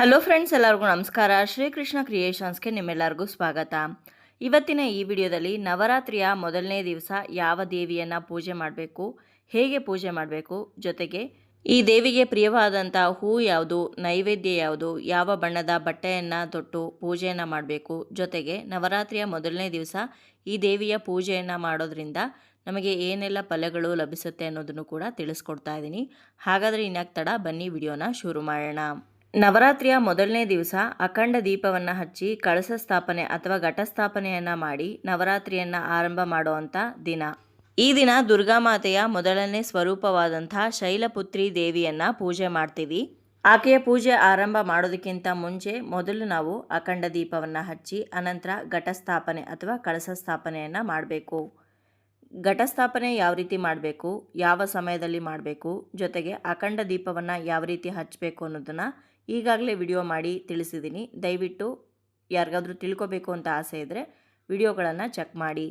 Hello friends, ಎಲ್ಲರಿಗೂ ನಮಸ್ಕಾರ. ಶ್ರೀಕೃಷ್ಣ ಕ್ರಿಯೇಷನ್ಸ್ಗೆ ನಿಮ್ಮೆಲ್ಲರಿಗೂ ಸ್ವಾಗತ. ಇವತ್ತಿನ ಈ ವಿಡಿಯೋದಲ್ಲಿ ನವರಾತ್ರಿಯ ಮೊದಲನೇ ದಿವಸ ಯಾವ ದೇವಿಯನ್ನು ಪೂಜೆ ಮಾಡಬೇಕು, ಹೇಗೆ ಪೂಜೆ ಮಾಡಬೇಕು, ಜೊತೆಗೆ ಈ ದೇವಿಗೆ ಪ್ರಿಯವಾದಂಥ ಹೂ ಯಾವುದು, ನೈವೇದ್ಯ ಯಾವುದು, ಯಾವ ಬಣ್ಣದ ಬಟ್ಟೆಯನ್ನು ತೊಟ್ಟು ಪೂಜೆಯನ್ನು ಮಾಡಬೇಕು, ಜೊತೆಗೆ ನವರಾತ್ರಿಯ ಮೊದಲನೇ ದಿವಸ ಈ ದೇವಿಯ ಪೂಜೆಯನ್ನು ಮಾಡೋದ್ರಿಂದ ನಮಗೆ ಏನೆಲ್ಲ ಫಲಗಳು ಲಭಿಸುತ್ತೆ ಅನ್ನೋದನ್ನು ಕೂಡ ತಿಳಿಸ್ಕೊಡ್ತಾ ಇದ್ದೀನಿ. ಹಾಗಾದರೆ ಇನ್ಯಾಕೆ ತಡ, ಬನ್ನಿ ವಿಡಿಯೋನ ಶುರು ಮಾಡೋಣ. ನವರಾತ್ರಿಯ ಮೊದಲನೇ ದಿವಸ ಅಖಂಡ ದೀಪವನ್ನು ಹಚ್ಚಿ ಕಳಸ ಸ್ಥಾಪನೆ ಅಥವಾ ಘಟಸ್ಥಾಪನೆಯನ್ನು ಮಾಡಿ ನವರಾತ್ರಿಯನ್ನು ಆರಂಭ ಮಾಡುವಂಥ ದಿನ. ಈ ದಿನ ದುರ್ಗಾ ಮಾತೆಯ ಮೊದಲನೇ ಸ್ವರೂಪವಾದಂಥ ಶೈಲಪುತ್ರಿ ದೇವಿಯನ್ನು ಪೂಜೆ ಮಾಡ್ತೀವಿ. ಆಕೆಯ ಪೂಜೆ ಆರಂಭ ಮಾಡೋದಕ್ಕಿಂತ ಮುಂಚೆ ಮೊದಲು ನಾವು ಅಖಂಡ ದೀಪವನ್ನು ಹಚ್ಚಿ ಅನಂತರ ಘಟಸ್ಥಾಪನೆ ಅಥವಾ ಕಳಸ ಸ್ಥಾಪನೆಯನ್ನು ಮಾಡಬೇಕು. ಘಟಸ್ಥಾಪನೆ ಯಾವ ರೀತಿ ಮಾಡಬೇಕು, ಯಾವ ಸಮಯದಲ್ಲಿ ಮಾಡಬೇಕು, ಜೊತೆಗೆ ಅಖಂಡ ದೀಪವನ್ನು ಯಾವ ರೀತಿ ಹಚ್ಚಬೇಕು ಅನ್ನೋದನ್ನು ಈಗಾಗಲೇ ವಿಡಿಯೋ ಮಾಡಿ ತಿಳಿಸಿದ್ದೀನಿ. ದಯವಿಟ್ಟು ಯಾರಿಗಾದರೂ ತಿಳ್ಕೊಬೇಕು ಅಂತ ಆಸೆ ಇದ್ದರೆ ವಿಡಿಯೋಗಳನ್ನು ಚೆಕ್ ಮಾಡಿ.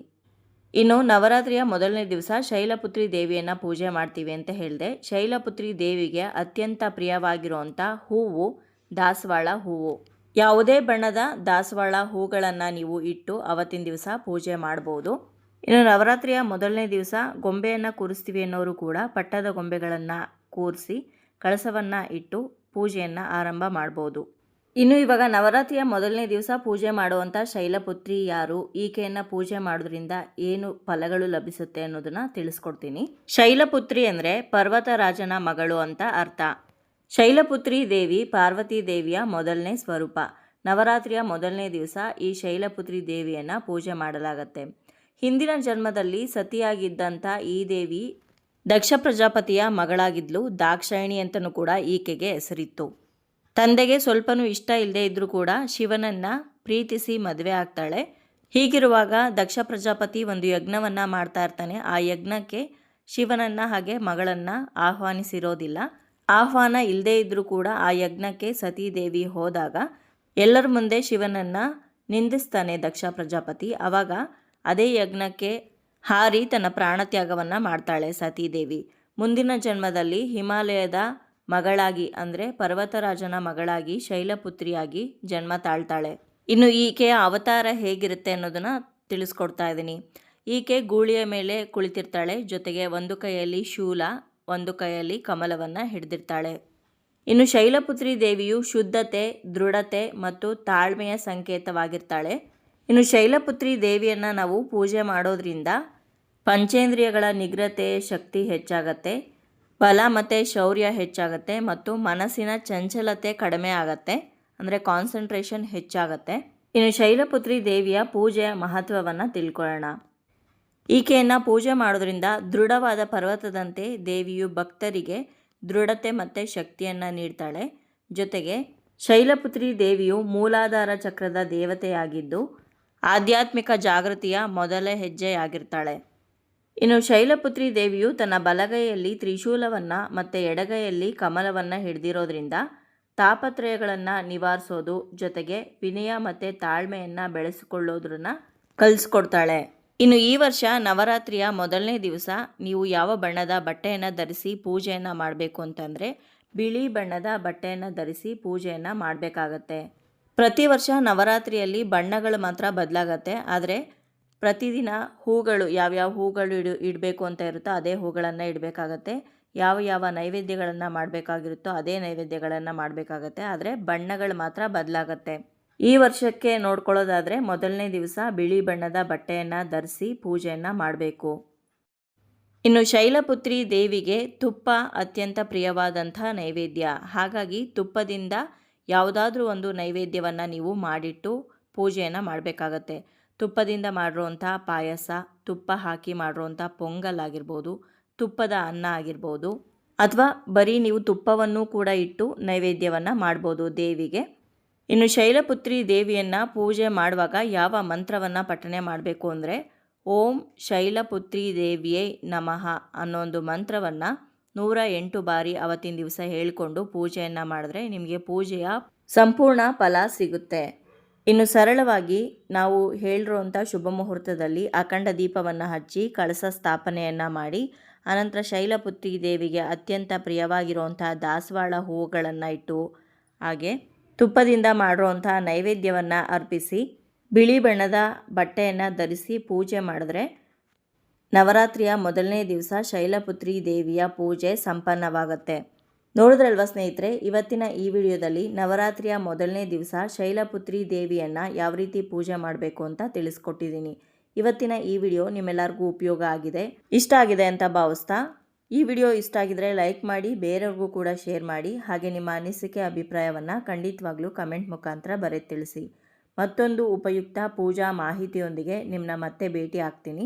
ಇನ್ನು ನವರಾತ್ರಿಯ ಮೊದಲನೇ ದಿವಸ ಶೈಲಪುತ್ರಿ ದೇವಿಯನ್ನು ಪೂಜೆ ಮಾಡ್ತೀವಿ ಅಂತ ಹೇಳಿದೆ. ಶೈಲಪುತ್ರಿ ದೇವಿಗೆ ಅತ್ಯಂತ ಪ್ರಿಯವಾಗಿರುವಂಥ ಹೂವು ದಾಸವಾಳ ಹೂವು. ಯಾವುದೇ ಬಣ್ಣದ ದಾಸವಾಳ ಹೂಗಳನ್ನು ನೀವು ಇಟ್ಟು ಅವತ್ತಿನ ದಿವಸ ಪೂಜೆ ಮಾಡ್ಬೋದು. ಇನ್ನು ನವರಾತ್ರಿಯ ಮೊದಲನೇ ದಿವಸ ಗೊಂಬೆಯನ್ನು ಕೂರಿಸ್ತೀವಿ ಅನ್ನೋರು ಕೂಡ ಪಟ್ಟದ ಗೊಂಬೆಗಳನ್ನು ಕೂರಿಸಿ ಕಳಸವನ್ನು ಇಟ್ಟು ಪೂಜೆಯನ್ನು ಆರಂಭ ಮಾಡ್ಬೋದು. ಇನ್ನು ಇವಾಗ ನವರಾತ್ರಿಯ ಮೊದಲನೇ ದಿವಸ ಪೂಜೆ ಮಾಡುವಂಥ ಶೈಲಪುತ್ರಿ ಯಾರು? ಈಕೆಯನ್ನು ಪೂಜೆ ಮಾಡೋದ್ರಿಂದ ಏನು ಫಲಗಳು ಲಭಿಸುತ್ತೆ ಅನ್ನೋದನ್ನ ತಿಳಿಸ್ಕೊಡ್ತೀನಿ. ಶೈಲಪುತ್ರಿ ಅಂದರೆ ಪರ್ವತರಾಜನ ಮಗಳು ಅಂತ ಅರ್ಥ. ಶೈಲಪುತ್ರಿ ದೇವಿ ಪಾರ್ವತಿ ದೇವಿಯ ಮೊದಲನೇ ಸ್ವರೂಪ. ನವರಾತ್ರಿಯ ಮೊದಲನೇ ದಿವಸ ಈ ಶೈಲಪುತ್ರಿ ದೇವಿಯನ್ನು ಪೂಜೆ ಮಾಡಲಾಗತ್ತೆ. ಹಿಂದಿನ ಜನ್ಮದಲ್ಲಿ ಸತಿಯಾಗಿದ್ದಂಥ ಈ ದೇವಿ ದಕ್ಷ ಪ್ರಜಾಪತಿಯ ಮಗಳಾಗಿದ್ಲು ದಾಕ್ಷಾಯಿಣಿ ಅಂತಲೂ ಕೂಡ ಈಕೆಗೆ ಹೆಸರಿತ್ತು. ತಂದೆಗೆ ಸ್ವಲ್ಪನೂ ಇಷ್ಟ ಇಲ್ಲದೆ ಇದ್ದರೂ ಕೂಡ ಶಿವನನ್ನ ಪ್ರೀತಿಸಿ ಮದುವೆ ಆಗ್ತಾಳೆ. ಹೀಗಿರುವಾಗ ದಕ್ಷ ಪ್ರಜಾಪತಿ ಒಂದು ಯಜ್ಞವನ್ನು ಮಾಡ್ತಾ ಇರ್ತಾನೆ. ಆ ಯಜ್ಞಕ್ಕೆ ಶಿವನನ್ನ ಹಾಗೆ ಮಗಳನ್ನು ಆಹ್ವಾನಿಸಿರೋದಿಲ್ಲ. ಆಹ್ವಾನ ಇಲ್ಲದೇ ಇದ್ದರೂ ಕೂಡ ಆ ಯಜ್ಞಕ್ಕೆ ಸತೀದೇವಿ ಹೋದಾಗ ಎಲ್ಲರ ಮುಂದೆ ಶಿವನನ್ನ ನಿಂದಿಸ್ತಾನೆ ದಕ್ಷ ಪ್ರಜಾಪತಿ. ಆವಾಗ ಅದೇ ಯಜ್ಞಕ್ಕೆ ಹಾರಿ ತನ್ನ ಪ್ರಾಣತ್ಯಾಗವನ್ನು ಮಾಡ್ತಾಳೆ ಸತೀದೇವಿ. ಮುಂದಿನ ಜನ್ಮದಲ್ಲಿ ಹಿಮಾಲಯದ ಮಗಳಾಗಿ ಅಂದರೆ ಪರ್ವತರಾಜನ ಮಗಳಾಗಿ ಶೈಲಪುತ್ರಿಯಾಗಿ ಜನ್ಮ ತಾಳ್ತಾಳೆ. ಇನ್ನು ಈಕೆಯ ಅವತಾರ ಹೇಗಿರುತ್ತೆ ಅನ್ನೋದನ್ನು ತಿಳಿಸ್ಕೊಡ್ತಾ ಇದ್ದೀನಿ. ಈಕೆ ಗೂಳಿಯ ಮೇಲೆ ಕುಳಿತಿರ್ತಾಳೆ, ಜೊತೆಗೆ ಒಂದು ಕೈಯಲ್ಲಿ ಶೂಲ, ಒಂದು ಕೈಯಲ್ಲಿ ಕಮಲವನ್ನು ಹಿಡಿದಿರ್ತಾಳೆ. ಇನ್ನು ಶೈಲಪುತ್ರಿ ದೇವಿಯು ಶುದ್ಧತೆ, ದೃಢತೆ ಮತ್ತು ತಾಳ್ಮೆಯ ಸಂಕೇತವಾಗಿರ್ತಾಳೆ. ಇನ್ನು ಶೈಲಪುತ್ರಿ ದೇವಿಯನ್ನು ನಾವು ಪೂಜೆ ಮಾಡೋದ್ರಿಂದ ಪಂಚೇಂದ್ರಿಯಗಳ ನಿಗ್ರತೆ ಶಕ್ತಿ ಹೆಚ್ಚಾಗತ್ತೆ, ಬಲ ಮತ್ತು ಶೌರ್ಯ ಹೆಚ್ಚಾಗತ್ತೆ ಮತ್ತು ಮನಸ್ಸಿನ ಚಂಚಲತೆ ಕಡಿಮೆ ಆಗತ್ತೆ, ಅಂದರೆ ಕಾನ್ಸಂಟ್ರೇಷನ್ ಹೆಚ್ಚಾಗತ್ತೆ. ಇನ್ನು ಶೈಲಪುತ್ರಿ ದೇವಿಯ ಪೂಜೆಯ ಮಹತ್ವವನ್ನು ತಿಳ್ಕೊಳ್ಳೋಣ. ಈಕೆಯನ್ನು ಪೂಜೆ ಮಾಡೋದ್ರಿಂದ ದೃಢವಾದ ಪರ್ವತದಂತೆ ದೇವಿಯು ಭಕ್ತರಿಗೆ ದೃಢತೆ ಮತ್ತು ಶಕ್ತಿಯನ್ನು ನೀಡ್ತಾಳೆ. ಜೊತೆಗೆ ಶೈಲಪುತ್ರಿ ದೇವಿಯು ಮೂಲಾಧಾರ ಚಕ್ರದ ದೇವತೆಯಾಗಿದ್ದು ಆಧ್ಯಾತ್ಮಿಕ ಜಾಗೃತಿಯ ಮೊದಲ ಹೆಜ್ಜೆಯಾಗಿರ್ತಾಳೆ. ಇನ್ನು ಶೈಲಪುತ್ರಿ ದೇವಿಯು ತನ್ನ ಬಲಗೈಯಲ್ಲಿ ತ್ರಿಶೂಲವನ್ನು ಮತ್ತು ಎಡಗೈಯಲ್ಲಿ ಕಮಲವನ್ನು ಹಿಡಿದಿರೋದ್ರಿಂದ ತಾಪತ್ರಯಗಳನ್ನು ನಿವಾರಿಸೋದು, ಜೊತೆಗೆ ವಿನಯ ಮತ್ತು ತಾಳ್ಮೆಯನ್ನು ಬೆಳೆಸಿಕೊಳ್ಳೋದ್ರನ್ನ ಕಲಿಸ್ಕೊಡ್ತಾಳೆ. ಇನ್ನು ಈ ವರ್ಷ ನವರಾತ್ರಿಯ ಮೊದಲನೇ ದಿವಸ ನೀವು ಯಾವ ಬಣ್ಣದ ಬಟ್ಟೆಯನ್ನು ಧರಿಸಿ ಪೂಜೆಯನ್ನು ಮಾಡಬೇಕು ಅಂತಂದರೆ ಬಿಳಿ ಬಣ್ಣದ ಬಟ್ಟೆಯನ್ನು ಧರಿಸಿ ಪೂಜೆಯನ್ನು ಮಾಡಬೇಕಾಗತ್ತೆ. ಪ್ರತಿ ವರ್ಷ ನವರಾತ್ರಿಯಲ್ಲಿ ಬಣ್ಣಗಳು ಮಾತ್ರ ಬದಲಾಗತ್ತೆ, ಆದರೆ ಪ್ರತಿದಿನ ಹೂಗಳು, ಯಾವ್ಯಾವ ಹೂಗಳು ಇಡು, ಇಡಬೇಕು ಅಂತ ಇರುತ್ತೋ ಅದೇ ಹೂಗಳನ್ನು ಇಡಬೇಕಾಗತ್ತೆ. ಯಾವ ಯಾವ ನೈವೇದ್ಯಗಳನ್ನು ಮಾಡಬೇಕಾಗಿರುತ್ತೋ ಅದೇ ನೈವೇದ್ಯಗಳನ್ನು ಮಾಡಬೇಕಾಗತ್ತೆ, ಆದರೆ ಬಣ್ಣಗಳು ಮಾತ್ರ ಬದಲಾಗತ್ತೆ. ಈ ವರ್ಷಕ್ಕೆ ನೋಡ್ಕೊಳ್ಳೋದಾದರೆ ಮೊದಲನೇ ದಿವಸ ಬಿಳಿ ಬಣ್ಣದ ಬಟ್ಟೆಯನ್ನು ಧರಿಸಿ ಪೂಜೆಯನ್ನು ಮಾಡಬೇಕು. ಇನ್ನು ಶೈಲಪುತ್ರಿ ದೇವಿಗೆ ತುಪ್ಪ ಅತ್ಯಂತ ಪ್ರಿಯವಾದಂಥ ನೈವೇದ್ಯ. ಹಾಗಾಗಿ ತುಪ್ಪದಿಂದ ಯಾವುದಾದ್ರೂ ಒಂದು ನೈವೇದ್ಯವನ್ನು ನೀವು ಮಾಡಿಟ್ಟು ಪೂಜೆಯನ್ನು ಮಾಡಬೇಕಾಗತ್ತೆ. ತುಪ್ಪದಿಂದ ಮಾಡಿರುವಂಥ ಪಾಯಸ, ತುಪ್ಪ ಹಾಕಿ ಮಾಡಿರುವಂಥ ಪೊಂಗಲ್ ಆಗಿರ್ಬೋದು, ತುಪ್ಪದ ಅನ್ನ ಆಗಿರ್ಬೋದು, ಅಥವಾ ಬರೀ ನೀವು ತುಪ್ಪವನ್ನು ಕೂಡ ಇಟ್ಟು ನೈವೇದ್ಯವನ್ನು ಮಾಡ್ಬೋದು ದೇವಿಗೆ. ಇನ್ನು ಶೈಲಪುತ್ರಿ ದೇವಿಯನ್ನು ಪೂಜೆ ಮಾಡುವಾಗ ಯಾವ ಮಂತ್ರವನ್ನು ಪಠನೆ ಮಾಡಬೇಕು ಅಂದರೆ, ಓಂ ಶೈಲಪುತ್ರಿ ದೇವಿಯೇ ನಮಃ ಅನ್ನೋ ಒಂದು ಮಂತ್ರವನ್ನು ನೂರ ಎಂಟು ಬಾರಿ ಅವತ್ತಿನ ದಿವಸ ಹೇಳಿಕೊಂಡು ಪೂಜೆಯನ್ನು ಮಾಡಿದ್ರೆ ನಿಮಗೆ ಪೂಜೆಯ ಸಂಪೂರ್ಣ ಫಲ ಸಿಗುತ್ತೆ. ಇನ್ನು ಸರಳವಾಗಿ ನಾವು ಹೇಳಿರುವಂಥ ಶುಭ ಮುಹೂರ್ತದಲ್ಲಿ ಅಖಂಡ ದೀಪವನ್ನು ಹಚ್ಚಿ ಕಳಸ ಸ್ಥಾಪನೆಯನ್ನು ಮಾಡಿ, ಅನಂತರ ಶೈಲಪುತ್ರಿ ದೇವಿಗೆ ಅತ್ಯಂತ ಪ್ರಿಯವಾಗಿರುವಂಥ ದಾಸವಾಳ ಹೂವುಗಳನ್ನು ಇಟ್ಟು, ಹಾಗೆ ತುಪ್ಪದಿಂದ ಮಾಡಿರುವಂಥ ನೈವೇದ್ಯವನ್ನು ಅರ್ಪಿಸಿ, ಬಿಳಿ ಬಣ್ಣದ ಬಟ್ಟೆಯನ್ನು ಧರಿಸಿ ಪೂಜೆ ಮಾಡಿದ್ರೆ ನವರಾತ್ರಿಯ ಮೊದಲನೇ ದಿವಸ ಶೈಲಪುತ್ರಿ ದೇವಿಯ ಪೂಜೆ ಸಂಪನ್ನವಾಗುತ್ತೆ. ನೋಡಿದ್ರಲ್ವ ಸ್ನೇಹಿತರೆ, ಇವತ್ತಿನ ಈ ವಿಡಿಯೋದಲ್ಲಿ ನವರಾತ್ರಿಯ ಮೊದಲನೇ ದಿವಸ ಶೈಲಪುತ್ರಿ ದೇವಿಯನ್ನು ಯಾವ ರೀತಿ ಪೂಜೆ ಮಾಡಬೇಕು ಅಂತ ತಿಳಿಸ್ಕೊಟ್ಟಿದ್ದೀನಿ. ಇವತ್ತಿನ ಈ ವಿಡಿಯೋ ನಿಮ್ಮೆಲ್ಲರಿಗೂ ಉಪಯೋಗ ಆಗಿದೆ, ಇಷ್ಟ ಆಗಿದೆ ಅಂತ ಭಾವಿಸ್ತಾ, ಈ ವಿಡಿಯೋ ಇಷ್ಟ ಆಗಿದ್ರೆ ಲೈಕ್ ಮಾಡಿ, ಬೇರೆಯವ್ರಿಗೂ ಕೂಡ ಶೇರ್ ಮಾಡಿ, ಹಾಗೆ ನಿಮ್ಮ ಅನಿಸಿಕೆ, ಅಭಿಪ್ರಾಯವನ್ನು ಖಂಡಿತವಾಗ್ಲೂ ಕಮೆಂಟ್ ಮುಖಾಂತರ ಬರೆದು ತಿಳಿಸಿ. ಮತ್ತೊಂದು ಉಪಯುಕ್ತ ಪೂಜಾ ಮಾಹಿತಿಯೊಂದಿಗೆ ನಿಮ್ಮನ್ನ ಮತ್ತೆ ಭೇಟಿ ಆಗ್ತೀನಿ